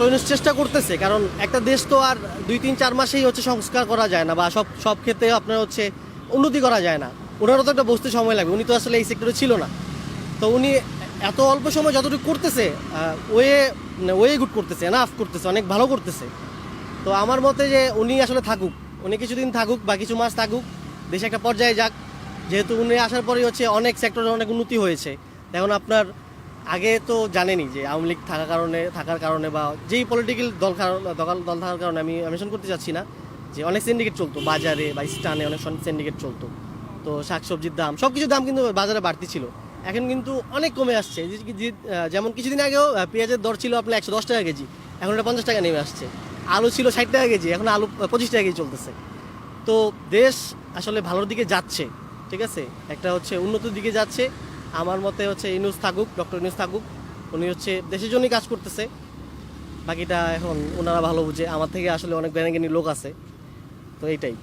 Doctor চেষ্টা করতেছে, কারণ একটা দেশ তো আর দুই তিন চার মাসেই হচ্ছে সংস্কার করা যায় না বা সব সব ক্ষেত্রে আপনার হচ্ছে উন্নতি করা যায় না। ওনারও তো একটা বসতে সময় লাগবে, উনি তো আসলে এই সেক্টরে ছিল না। তো উনি এত অল্প সময় যতটুকু করতেছে ওয়ে ওয়ে গুড করতেছে এনাফ করতেছে, অনেক ভালো করতেছে। তো আমার মতে যে উনি আসলে থাকুক, উনি কিছুদিন থাকুক বা কিছু মাস থাকুক, দেশে একটা পর্যায়ে যাক। যেহেতু উনি আসার পরেই হচ্ছে অনেক সেক্টরে অনেক উন্নতি হয়েছে। এখন আপনার আগে তো জানেনই যে আওয়ামী লীগ থাকার কারণে থাকার কারণে বা যেই পলিটিক্যাল দল দল- দল থাকার কারণে আমি মেনশন করতে চাচ্ছি না যে অনেক সিন্ডিকেট চলতো, বাজারে বা স্টানে অনেক সিন্ডিকেট চলতো। তো শাকসবজির দাম সব কিছুর দাম কিন্তু বাজারে বাড়তি ছিল। এখন কিন্তু অনেক কমে আসছে। যেমন কিছুদিন আগেও পেঁয়াজের দর ছিল আপনার একশো দশ টাকা কেজি। এখন এটা পঞ্চাশ টাকা নেমে আসছে। আলু ছিল ষাট টাকা কেজি, এখন আলু পঁচিশ টাকা কেজি চলতেছে। তো দেশ আসলে ভালোর দিকে যাচ্ছে, ঠিক আছে? একটা হচ্ছে উন্নতির দিকে যাচ্ছে। আমার মতে হচ্ছে ইনুস থাকুক, ডক্টর ইনুস থাকুক, উনি হচ্ছে দেশের জন্যই কাজ করতেছে। বাকিটা এখন ওনারা ভালো বুঝে, আমার থেকে আসলে অনেক জ্ঞানী লোক আছে, তো এইটাই।